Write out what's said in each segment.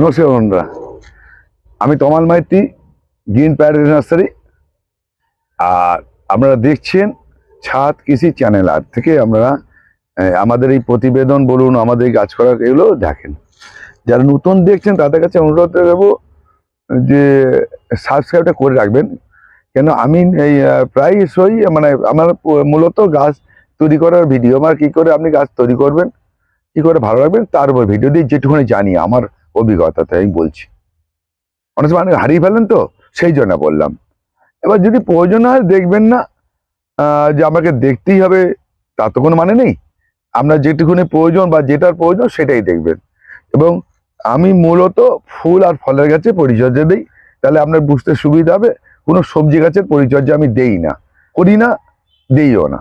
নমস্কার আমি Tamal Maiti, green parade nursery. আর আপনারা দেখছেন ছাদ কৃষি চ্যানেল। আর থেকে আমরা আমাদের এই প্রতিবেদন বলুন, আমাদের গাছ করা এগুলো দেখেন। যারা নতুন দেখছেন, তাদের কাছে অনুরোধ করব যে সাবস্ক্রাইবটা করে রাখবেন। কেন আমি এই প্রায়শই মানে আমার মূলত গাছ তৈরি করার ভিডিও আমার কি করে আপনি গাছ তৈরি করবেন, কি করে ভালো রাখবেন, তার উপর ভিডিও দিয়ে যেটুকুনি জানি। আমার অভিজ্ঞতাতে আমি বলছি। অনেক সময় অনেক হারিয়ে ফেলেন তো, সেই জন্য বললাম। এবার যদি প্রয়োজন হয়, দেখবেন না যে আমাকে দেখতেই হবে, তার তো কোনো মানে নেই। আপনার যেটুকুনি প্রয়োজন বা যেটার প্রয়োজন, সেটাই দেখবেন। এবং আমি মূলত ফুল আর ফলের গাছে পরিচর্যা দিই, তাহলে আপনার বুঝতে সুবিধা হবে, কোনো সবজি গাছের পরিচর্যা আমি দেই না। করি না, দেইও না।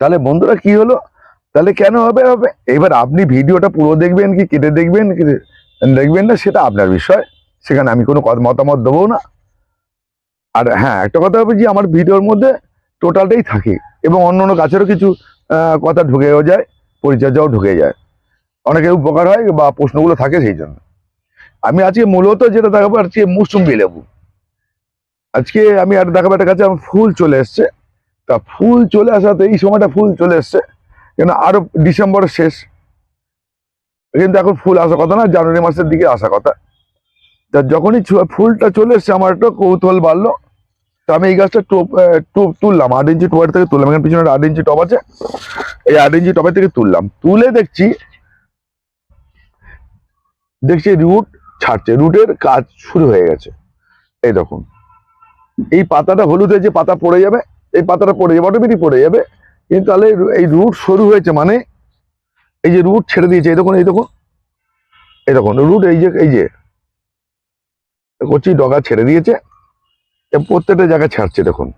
তাহলে বন্ধুরা, কি হলো? তাহলে কেন হবে হবে? এবার আপনি ভিডিওটা পুরো দেখবেন কি, কেটে দেখবেন কি, দেখবেন না, সেটা আপনার বিষয়। সেখানে আমি কোনো মতামত দেবো না। আর হ্যাঁ একটা কথা হবে যে আমার ভিডিওর মধ্যে টোটালটাই থাকে এবং অন্য অন্য গাছেরও কিছু কথা ঢুকেও যায়, পরিচর্যাও ঢুকে যায়। অনেকের উপকার হয় বা প্রশ্নগুলো থাকে সেই জন্য। আমি আজকে মূলত যেটা দেখাবো, আজকে মুসুম্বি লেবু। আজকে আমি আর দেখাবো, একটা গাছে আমার ফুল চলে এসছে। তা ফুল চলে আসাতে, এই সময়টা ফুল চলে এসছে। কেন আরও ডিসেম্বরের শেষ। কিন্তু এখন ফুল আসার কথা না, জানুয়ারি মাসের দিকে আসা কথা। তা যখনই ফুলটা চলে এসছে, আমার একটা কৌতূহল বাড়লো। তা আমি এই গাছটা টোপ টোপ তুললাম, আট ইঞ্চি টোপার থেকে তুললাম। এখানে পিছনে আট ইঞ্চি টপ আছে। এই আট ইঞ্চি টপের থেকে তুললাম। তুলে দেখছি দেখছি রুট ছাড়ছে। রুটের কাজ শুরু হয়ে গেছে। এই দেখুন। এই পাতাটা হলুদে যে পাতা পড়ে যাবে, এই পাতাটা পড়ে যাবে অটোমেটিক পড়ে যাবে। কিন্তু তাহলে এই রুট শুরু হয়েছে মানে এই যে রুট ছেড়ে দিয়েছে, এই দেখুন এই দেখুন এই দেখুন, রুট এই যে এই যে। কচি ডগা ছেড়ে দিয়েছে প্রত্যেকটা জায়গায় ছাড়ছে, দেখুন।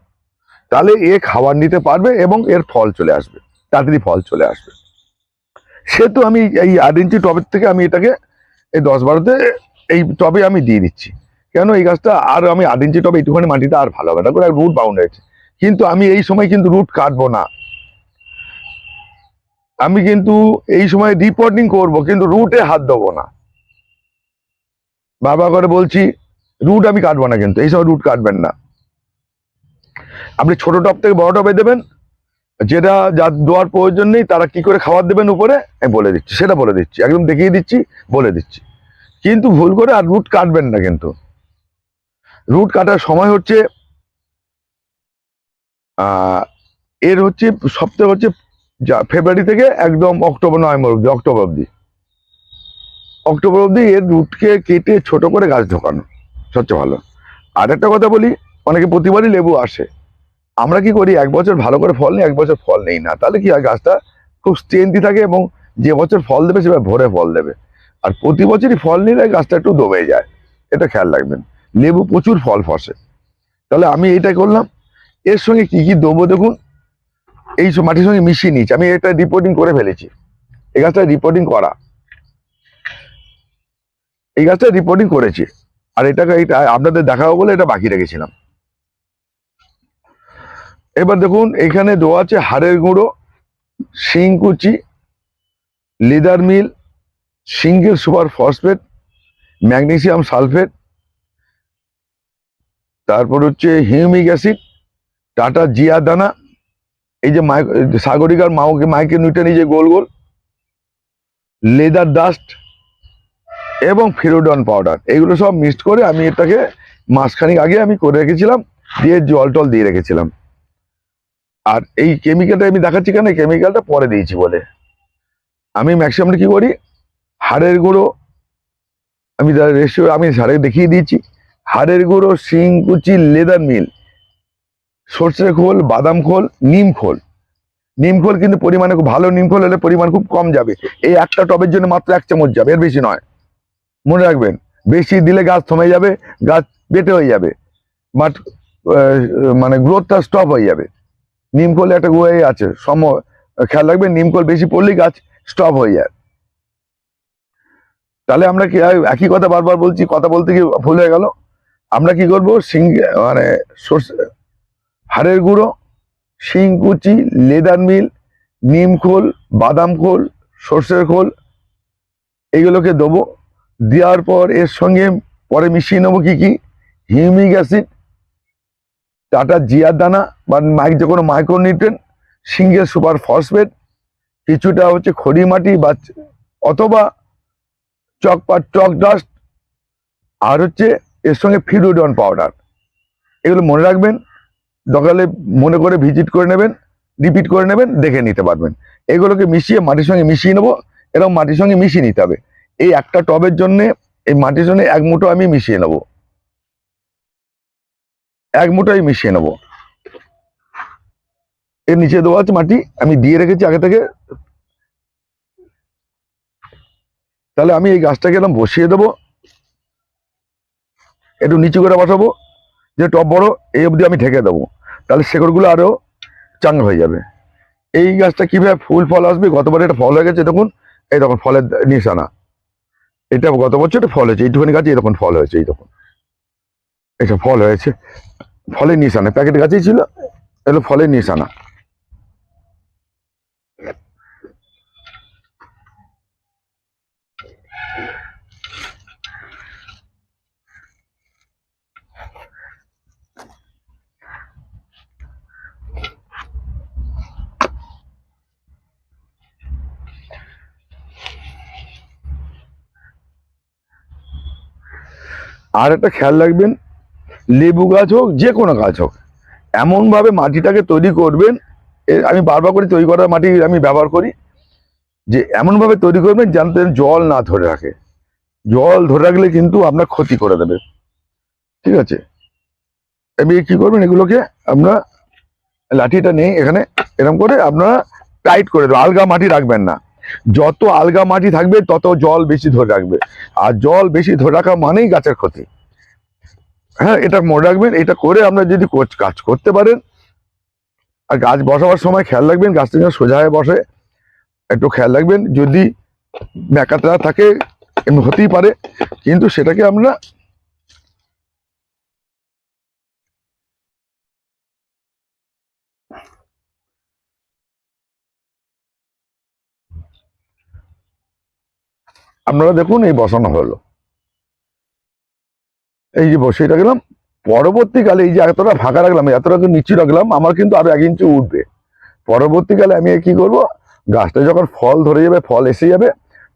তাহলে এ খাবার নিতে পারবে এবং এর ফল চলে আসবে, তাড়াতাড়ি ফল চলে আসবে। সেহেতু আমি এই আট ইঞ্চি টবের থেকে আমি এটাকে এই দশ বারোতে এই টবে আমি দিয়ে দিচ্ছি। কেন? এই গাছটা আর আমি আট ইঞ্চি টবে একটুখানি মাটিটা আর ভালো হবে না করে রুট বাউন্ড হয়েছে। কিন্তু আমি এই সময় কিন্তু রুট কাটবো না। আমি কিন্তু এই সময় রিপোর্টিং করব, কিন্তু রুটে হাত দেবো না। বাবা করে বলছি রুট আমি কাটবো না কিন্তু এই সময় রুট কাটবেন না। আপনি ছোট টপ থেকে বড় টপে দেবেন, যেটা যার দেওয়ার প্রয়োজন নেই, তারা কি করে খাবার দেবেন উপরে, আমি বলে দিচ্ছি, সেটা বলে দিচ্ছি, একদম দেখিয়ে দিচ্ছি, বলে দিচ্ছি। কিন্তু ভুল করে আর রুট কাটবেন না কিন্তু। রুট কাটার সময় হচ্ছে এর হচ্ছে সপ্তাহে হচ্ছে যা- ফেব্রুয়ারি থেকে একদম অক্টোবর নভেম্বর অব্দি অক্টোবর অব্দি অক্টোবর অব্দি এর রুটকে কেটে ছোট করে গাছ ঢোকানো, সবচেয়ে ভালো। আর একটা কথা বলি, অনেকে প্রতিবারই লেবু আসে। আমরা কি করি, এক বছর ভালো করে ফল নেই, এক বছর ফল নেই না। তাহলে কি হয়, গাছটা খুব স্ট্রেন্থি থাকে এবং যে বছর ফল দেবে, সেবার ভোরে ফল দেবে। আর প্রতি বছরই ফল নিলে গাছটা একটু দমে যায়। এটা খেয়াল রাখবেন। লেবু প্রচুর ফল ফসে। তাহলে আমি এইটা করলাম। এর সঙ্গে কি কি দেবো দেখুন। এই মাটির সঙ্গে মিশিয়ে নিয়েছি। আমি এটা রিপোর্টিং করে ফেলেছি। এই গাছটা রিপোর্টিং করা। এই গাছটা রিপোর্টিং করেছি। আর এটাকে এটা আপনাদের দেখাবো বলে এটা বাকি রেখেছিলাম। এবার দেখুন, এখানে দেওয়া আছে হাড়ের গুঁড়ো শিংকুচি leather meal single super phosphate, magnesium sulphate, তারপর হচ্ছে হিউমিক অ্যাসিড, টাটা জিয়া দানা এই যে সাগরিকার মাউকে, মাইকে নিউটন এই যে গোল গোল। লেদার ডাস্ট এবং ফেরোডন পাউডার। এগুলো সব মিক্সড করে আমি এটাকে মাসখানিক আগে আমি করে রেখেছিলাম, দিয়ে জল টল দিয়ে রেখেছিলাম। আর এই কেমিক্যালটা আমি দেখাচ্ছি কেন? কেমিক্যালটা পরে দিয়েছি বলে। আমি ম্যাক্সিমাম কি করি? হাড়ের গুঁড়ো, আমি রেশিও আমি হাড়ে দেখিয়ে দিয়েছি। হাড়ের গুঁড়ো শিংকুচি লেদার মিল সর্ষে খোল, বাদাম খোল, নিম খোল। নিম খোল কিন্তু পরিমাণে খুব ভালো, নিম খোল হলে পরিমাণ খুব কম যাবে। এই একটা টবের জন্য মাত্র এক চামচ যাবে, এর বেশি নয়। মনে রাখবেন, বেশি দিলে গাছ থমে যাবে, গাছ বেটে হয়ে যাবে বাট মানে গ্রোথটা স্টপ হয়ে যাবে। নিমকোলে একটা গোয়ে আছে, সম, খেয়াল রাখবেন, নিম খোল বেশি পড়লেই গাছ স্টপ হয়ে যায়। তাহলে আমরা কি একই কথা বারবার বলছি, কথা বলতে গিয়ে ভুল হয়ে গেল। আমরা কি করব শিং মানে সর্ষে হাড়ের গুঁড়ো শিংকুচি লেদার মিল, নিম খোল, বাদাম খোল, সর্ষের খোল, এগুলোকে দেবো। দেওয়ার পর এর সঙ্গে পরে মিশিয়ে নেব কী কী? হিউমিক অ্যাসিড, টাটা জিয়ার দানা বা মাইক যে কোনো মাইক্রোনিউট্রেন সিঙ্গেল সুপার ফসফেট, কিছুটা হচ্ছে খড়ি মাটি বা অথবা চক বা চক ডাস্ট, আর হচ্ছে এর সঙ্গে ফিরুডন পাউডার। এগুলো মনে রাখবেন দরকারে মনে করে ভিজিট করে নেবেন রিপিট করে নেবেন, দেখে নিতে পারবেন। এগুলোকে মিশিয়ে মাটির সঙ্গে মিশিয়ে নেব, এরকম মাটির সঙ্গে মিশিয়ে নিতে হবে। এই একটা টবের জন্যে, এই মাটির সঙ্গে এক মুঠো আমি মিশিয়ে নেব। এক মুঠো আমি মিশিয়ে নেব। এর নিচে দেওয়া আছে মাটি, আমি দিয়ে রেখেছি আগে থেকে। তাহলে আমি এই গাছটাকে এরকম বসিয়ে দেবো। একটু নিচু করে বসাবো, যে টব বড়, এই অবধি আমি ঢেকে দেবো। তাহলে শেকড়গুলো আরও চাঙ্গা হয়ে যাবে। এই গাছটা কীভাবে ফুল ফল আসবে? গতবার এটা ফল হয়ে গেছে, দেখুন। এই তখন ফলের নিশানা। এটা গত বছর এটা ফল হয়েছে, এইটুখানি গাছে এরকম ফল হয়েছে, এই তখন এটা ফল হয়েছে, ফলের নিশানা, প্যাকেট গাছেই ছিল এগুলো ফলের নিশানা। আর একটা খেয়াল রাখবেন, লেবু গাছ হোক, যে কোনো গাছ হোক, এমনভাবে মাটিটাকে তৈরি করবেন আমি বারবার করে তৈরি করার মাটি আমি ব্যবহার করি, যে এমনভাবে তৈরি করবেন যাতে জল না ধরে রাখে। জল ধরে রাখলে কিন্তু আপনার ক্ষতি করে দেবে। ঠিক আছে? আমি কি করবেন, এগুলোকে আমরা লাঠিটা নেই এখানে এরকম করে আপনারা টাইট করে দেবেন। আলগা মাটি রাখবেন না। যত আলগা মাটি থাকবে, তত জল বেশি ধরে রাখবে। আর জল বেশি ধরে রাখা মানেই গাছের ক্ষতি। হ্যাঁ এটা মনে রাখবেন, এটা করে আমরা যদি কাজ করতে পারেন, আর গাছ বসাবার সময় খেয়াল রাখবেন, গাছটা যেন সোজা হয়ে বসে। একটু খেয়াল রাখবেন, যদি ব্যাকাতরা থাকে, এমনি হতেই পারে। কিন্তু সেটাকে আমরা আপনারা দেখুন এই বসানো হলো। এই যে বসে রাখলাম। পরবর্তীকালে এই যে এতটা ফাঁকা রাখলাম, এতটা নিচু রাখলাম, আমার কিন্তু আরও এক ইঞ্চি উঠবে। পরবর্তীকালে আমি কি করব? গাছটা যখন ফল ধরে যাবে, ফল এসে যাবে,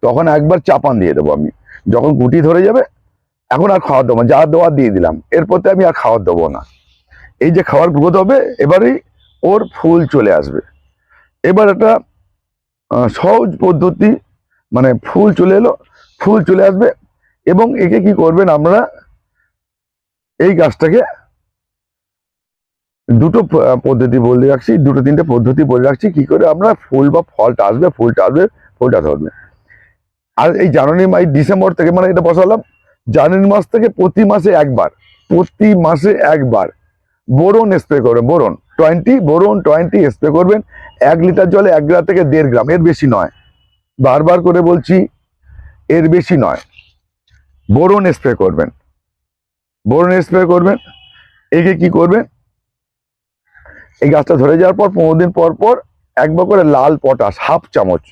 তখন একবার চাপান দিয়ে দেবো আমি। যখন গুটি ধরে যাবে, এখন আর খাওয়ার দেবো যা দেওয়ার দিয়ে দিলাম। এরপরতে আমি আর খাওয়ার দেবো না। এই যে খাওয়ার গ্রোথ হবে, এবারেই ওর ফুল চলে আসবে। এবার একটা সহজ পদ্ধতি মানে ফুল চলে এলো, ফুল চলে আসবে এবং একে কি করবেন আমরা? এই গাছটাকে দুটো পদ্ধতি বলে রাখছি, দুটো তিনটে পদ্ধতি বলে রাখছি, কি করে আমরা ফুল বা ফলটা আসবে, ফুলটা আসবে, ফুলটা ধরবে। আর এই জানুয়ারি মাস ডিসেম্বর থেকে মানে এটা বসালাম, জানুয়ারি মাস থেকে প্রতি মাসে একবার, প্রতি মাসে একবার বোরন স্প্রে করবেন, boron, twenty boron twenty spray করবেন, এক লিটার জলে এক গ্রাম থেকে দেড় গ্রাম, এর বেশি নয়। বারবার করে বলছি, এর বেশি নয়। বোরন স্প্রে করবেন। বোরন স্প্রে করবেন। একে কি করবেন? এই গাছটা ধরে যাওয়ার পর, পনেরো দিন পর পর একবার করে লাল পটাশ, হাফ চামচ।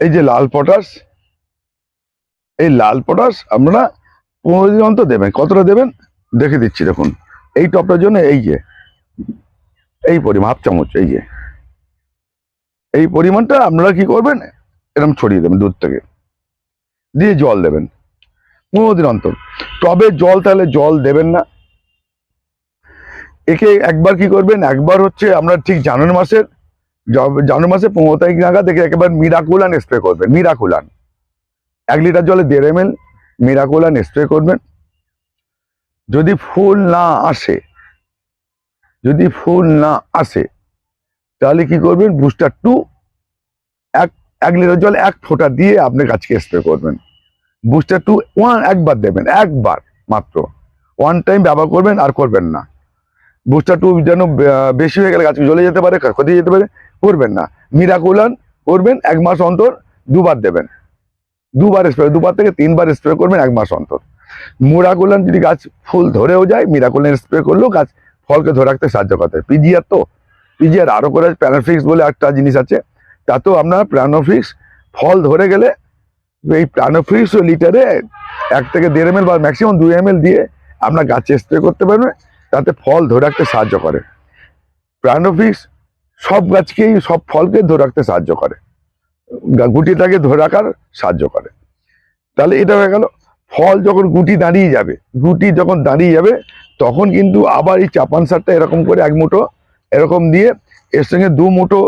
এই যে লাল পটাশ, এই লাল পটাশ আপনারা পনেরো দিন অন্তর দেবেন। কতটা দেবেন? দেখে দিচ্ছি, দেখুন। এই টপটার জন্য এই যে এই পরিমাণ, হাফ চামচ, এই যে। এই পরিমাণটা আপনারা কি করবেন? এরকম ছড়িয়ে দেবেন দুধ থেকে। দিয়ে জল দেবেন। পনেরো দিন অন্তর। টবে জল তাহলে জল দেবেন না। একে একবার কি করবেন? একবার হচ্ছে আমরা ঠিক জানুয়ারি মাসের জানুয়ারি মাসে পনেরো তারিখ নাগাদ দেখে একেবারে মিরাকুলান স্প্রে করবেন। মিরাকুলান এক লিটার জলে দেড় এম এল মিরাকুলান স্প্রে করবেন। যদি ফুল না আসে যদি ফুল না আসে, তাহলে কি করবেন? বুস্টার টু এক এক লিটার জল এক ফোঁটা দিয়ে আপনি গাছকে স্প্রে করবেন। বুস্টার টু ওয়ান একবার দেবেন, একবার মাত্র। ওয়ান টাইম ব্যবহার করবেন, আর করবেন না। বুস্টার টু যেন বেশি হয়ে গেলে গাছকে জ্বলে যেতে পারে, ক্ষতি যেতে পারে, করবেন না। মিরাকুলান করবেন এক মাস অন্তর, দুবার দেবেন। দুবার স্প্রে দুবার থেকে তিনবার স্প্রে করবেন এক মাস অন্তর। মুরাকুলান যদি গাছ ফুল ধরেও যায় মিরাকুলান স্প্রে করলেও গাছ ফলকে ধরে রাখতে সাহায্য করতে পিজিআর তো, পিজিআর আরও করে প্যানাফিক্স বলে একটা জিনিস আছে, তাতেও আপনার প্রানোফিক্স ফল ধরে গেলে এই প্রানোফিক্স লিটারে এক থেকে দেড় এম বা ম্যাক্সিমাম দুই এম দিয়ে আপনার গাছে স্প্রে করতে পারবেন তাতে ফল ধরে রাখতে সাহায্য করে। প্রানোফিক্স সব গাছকেই, সব ফলকে ধরে রাখতে সাহায্য করে। গুটিটাকে ধরে রাখার সাহায্য করে। তাহলে এটা হয়ে গেল, ফল যখন গুটি দাঁড়িয়ে যাবে, গুটি যখন দাঁড়িয়ে যাবে তখন কিন্তু আবার এই চাপান সারটা এরকম করে এক মুঠো, এরকম দিয়ে এর সঙ্গে দু মুঠো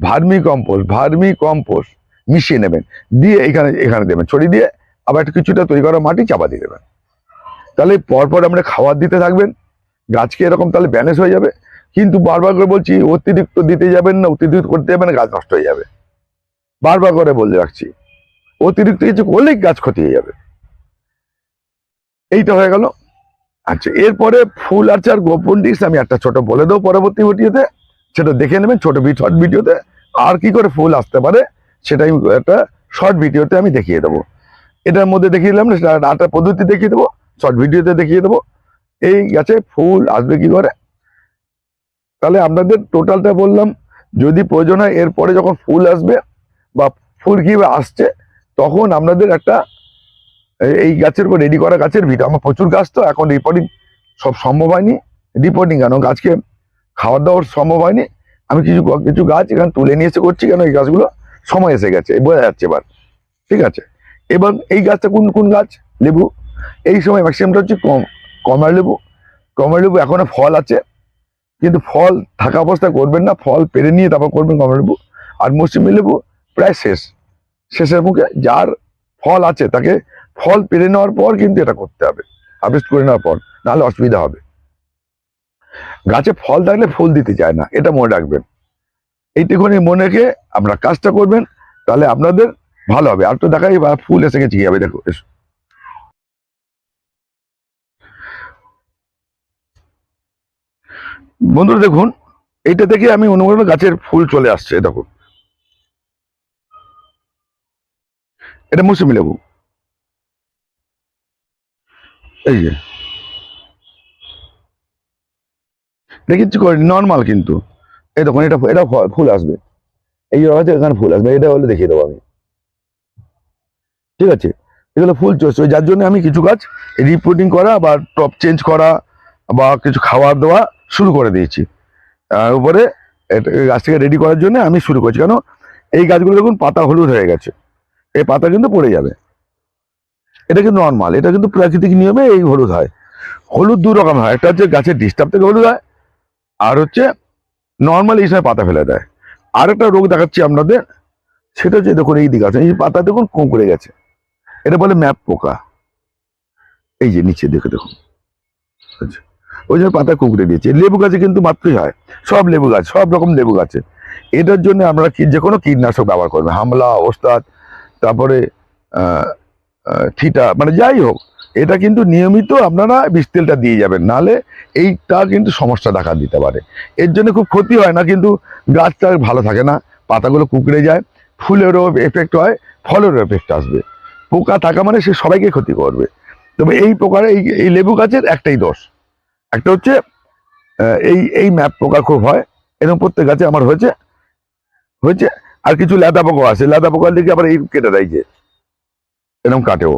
ভার্মি কম্পোস্ট ভার্মি কম্পোস্ট মিশিয়ে নেবেন। দিয়ে এখানে এখানে দেবেন ছড়িয়ে দিয়ে, আবার একটু কিছুটা তৈরি করা মাটি চাপা দিয়ে দেবেন। তাহলে পরপর আপনি খাবার দিতে থাকবেন, গাছকে এরকম তাহলে ব্যালেন্স হয়ে যাবে। কিন্তু বারবার করে বলছি, অতিরিক্ত দিতে যাবেন না, অতিরিক্ত করতে যাবেন গাছ নষ্ট হয়ে যাবে। বারবার করে বলে রাখছি, অতিরিক্ত কিছু করলেই গাছ ক্ষতি হয়ে যাবে। এইটা হয়ে গেল। আচ্ছা এরপরে ফুল আর্চার গোপন টিপস আমি একটা ছোট বলে দেবো পরবর্তী ভিডিওতে। সেটা দেখে নেবেন ছোট শর্ট ভিডিওতে। আর কি করে ফুল আসতে পারে সেটা আমি একটা শর্ট ভিডিওতে আমি দেখিয়ে দেবো। এটার মধ্যে দেখিয়ে দিলাম না সেটা আটটা পদ্ধতি দেখিয়ে দেবো শর্ট ভিডিওতে দেখিয়ে দেবো। এই গাছে ফুল আসবে কি করে? তাহলে আপনাদের টোটালটা বললাম, যদি প্রয়োজন হয়, এরপরে যখন ফুল আসবে বা ফুল কীভাবে আসছে, তখন আপনাদের একটা এই- গাছের উপর রেডি করা গাছের ভিডিও আমার প্রচুর গাছ তো, এখন রিপোর্টিং সব সম্ভব হয়নি রিপোর্টিং কেন? গাছকে খাবার দাওয়ার সম্ভব হয়নি, আমি কিছু কিছু গাছ এখানে তুলে নিয়ে এসে করছি কেন? এই গাছগুলো সময় এসে গেছে বোঝা যাচ্ছে এবার, ঠিক আছে? এবার এই গাছটা কোন কোন গাছ? লেবু, এই সময় ম্যাক্সিমামটা হচ্ছে কম, কমলা লেবু কমলা লেবু এখনও ফল আছে, কিন্তু ফল থাকা অবস্থায় করবেন না, ফল পেরে নিয়ে তারপর করবেন কমলা লেবু, আর মৌসুমি লেবু প্রায় শেষ, শেষের মুখে যার ফল আছে তাকে ফল পেরে নেওয়ার পর কিন্তু এটা করতে হবে। হারভেস্ট করে নেওয়ার পর, নাহলে অসুবিধা হবে। গাছে ফল থাকলে ফুল দিতে চায় না, এটা মনে রাখবেন। এইটুকুনি মনে রেখে আপনারা কাজটা করবেন, তাহলে আপনাদের ভালো হবে। আর তো দেখাই ফুল এসে গেছে হবে দেখো, এসো। বন্ধুরা, দেখুন, এইটা থেকে আমি অনুমান গাছের ফুল চলে আসছে, দেখুন। এটা মৌসুমি লেবু এই যে। দেখেছি নর্মাল কিন্তু। এই দেখুন, এটা এটা ফুল আসবে। এই আছে এখানে ফুল আসবে, এটা হলে দেখিয়ে দেবো আমি। ঠিক আছে? এগুলো ফুল চলছে যার জন্য আমি কিছু গাছ রিপোর্টিং করা বা টপ চেঞ্জ করা বা কিছু খাবার দেওয়া শুরু করে দিয়েছি। আর উপরে এটা- এই গাছটাকে রেডি করার জন্য আমি শুরু করছি। কেন? এই গাছগুলো দেখুন, পাতা হলুদ হয়ে গেছে। এই পাতা কিন্তু পড়ে যাবে। এটা কিন্তু নর্মাল এটা কিন্তু প্রাকৃতিক নিয়মে এই হলুদ হয়। হলুদ দু রকম হয়, একটা হচ্ছে গাছের ডিস্টার্ব থেকে হলুদ হয়, আর হচ্ছে নর্মাল এই সময় পাতা ফেলে দেয়। আর একটা রোগ দেখাচ্ছি আপনাদের, সেটা হচ্ছে দেখুন এই দিকে আছে, এই পাতা দেখুন কুঁকড়ে গেছে। এটা বলে ম্যাপ পোকা। এই যে নিচে দেখে দেখুন। আচ্ছা ওই জন্য পাতা কুঁকড়ে দিয়েছে। লেবু গাছে কিন্তু মাত্রই হয়, সব লেবু গাছ, সব রকম লেবু গাছে। এটার জন্য আমরা কি যে কোনো কীটনাশক ব্যবহার করবে, হামলা, ওস্তাদ, তারপরে থিটা মানে যাই হোক, এটা কিন্তু নিয়মিত আপনারা বিষ তেলটা দিয়ে যাবেন, নাহলে এইটা কিন্তু সমস্যা দেখা দিতে পারে। এর জন্য খুব ক্ষতি হয় না, কিন্তু গাছটা ভালো থাকে না, পাতাগুলো কুকড়ে যায়, ফুলেরও এফেক্ট হয়, ফলেরও এফেক্ট আসবে। পোকা থাকা মানে সে সবাইকে ক্ষতি করবে। তবে এই পোকার, এই এই লেবু গাছের একটাই দোষ। একটা হচ্ছে এই এই ম্যাপ পোকা খুব হয়, এরকম প্রত্যেক গাছে আমার হয়েছে হয়েছে, আর কিছু লেদা পোকা আছে লেদা পোকার দিকে আবার এই কেটে দেয় যে। এরকম কাটেও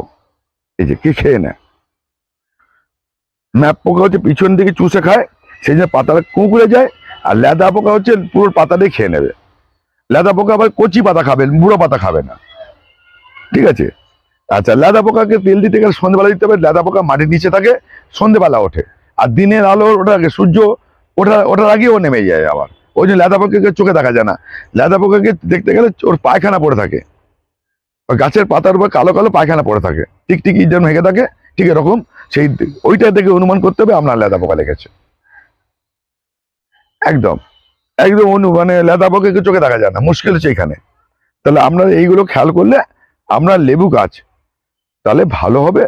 এই যে, কি খেয়ে নেয়? ম্যাপ পোকা হচ্ছে পিছন দিকে চুষে খায়, সেই জন্য পাতাটা কুঁকড়ে যায়, আর লেদা পোকা হচ্ছে পুরো পাতাটাই খেয়ে নেবে। লেদা পোকা আবার কচি পাতা খাবে বুড়ো পাতা খাবে না। ঠিক আছে? আচ্ছা লেদা পোকাকে তেল দিতে গেলে সন্ধ্যেবেলা দিতে হবে, লেদা পোকা মাটির নিচে থাকে সন্ধ্যেবেলা ওঠে। আর দিনের আলো ওটা সূর্য ওঠা, ওঠার আগেই ও নেমে যায় আবার। ওই জন্য লেদা পোকাকে চোখে দেখা যায় না। লেদা পোকাকে দেখতে গেলে ওর পায়খানা পড়ে থাকে। গাছের পাতার উপর কালো কালো পায়খানা পড়ে থাকে। টিকটিকি যেমন হেগে থাকে, ঠিক এরকম সেই ওইটা দেখে অনুমান করতে হবে আপনার লেদা পোকা লেগেছে। একদম একদম অনু মানে লেদা পোকাকে চোখে দেখা যায় না, মুশকিল হচ্ছে এখানে। তাহলে আপনার এইগুলো খেয়াল করলে আপনার লেবু গাছ, তাহলে ভালো হবে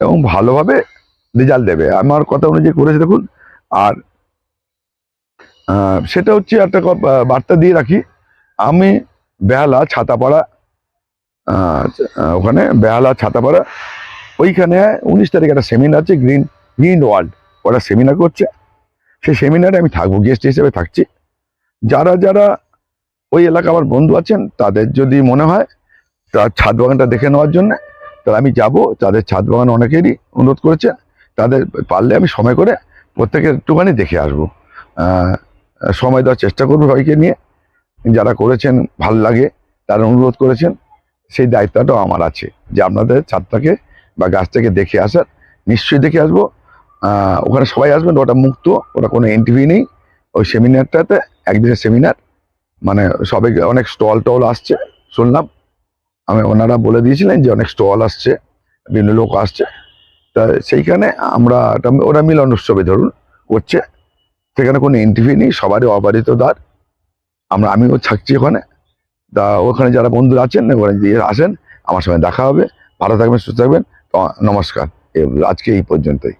এবং ভালোভাবে রেজাল্ট দেবে। আমার কথা অনুযায়ী করেছে দেখুন, আর সেটা হচ্ছে একটা বার্তা দিয়ে রাখি, আমি বেহালা, ছাতাপাড়া ওখানে বেহালা, ছাতাপাড়া, ওইখানে উনিশ তারিখে একটা সেমিনার আছে গ্রিন গ্রিন ওয়ার্ল্ড ওরা সেমিনার করছে। সেই সেমিনারে আমি থাকব গেস্ট হিসেবে থাকছি। যারা যারা ওই এলাকা আমার বন্ধু আছেন, তাদের যদি মনে হয় তার ছাদ বাগানটা দেখে নেওয়ার জন্য, তাহলে আমি যাব। তাদের ছাদ বাগান অনেকেরই অনুরোধ করেছে। তাদের পারলে আমি সময় করে প্রত্যেকের একটুখানি দেখে আসব। সময় দেওয়ার চেষ্টা করব সবাইকে নিয়ে। যারা করেছেন, ভালো লাগে, তারা অনুরোধ করেছেন। সেই দায়িত্বটাও আমার আছে যে আপনাদের ছাদটাকে বা গাছটাকে দেখে আসার, নিশ্চয়ই দেখে আসব। ওখানে সবাই আসবেন, ওটা মুক্ত, ওটা কোনো এন্ট্রি নেই। ওই সেমিনারটাতে, একদিনের সেমিনার মানে সবাই, অনেক স্টল টল আসছে, শুনলাম। আমি ওনারা বলে দিয়েছিলেন যে অনেক স্টল আসছে, বিভিন্ন লোক আসছে। তা সেইখানে আমরা ওরা মিলন উৎসবে ধরুন করছে। সেখানে কোনো এন্ট্রি নেই, সবারই অবারিত দ্বার। আমরা, আমিও থাকছি ওখানে। তা ওখানে যারা বন্ধুরা আছেন, ওখানে যে আসেন, আমার সঙ্গে দেখা হবে, ভালো থাকবেন, সুস্থ থাকবেন নমস্কার। আজকে এই পর্যন্তই।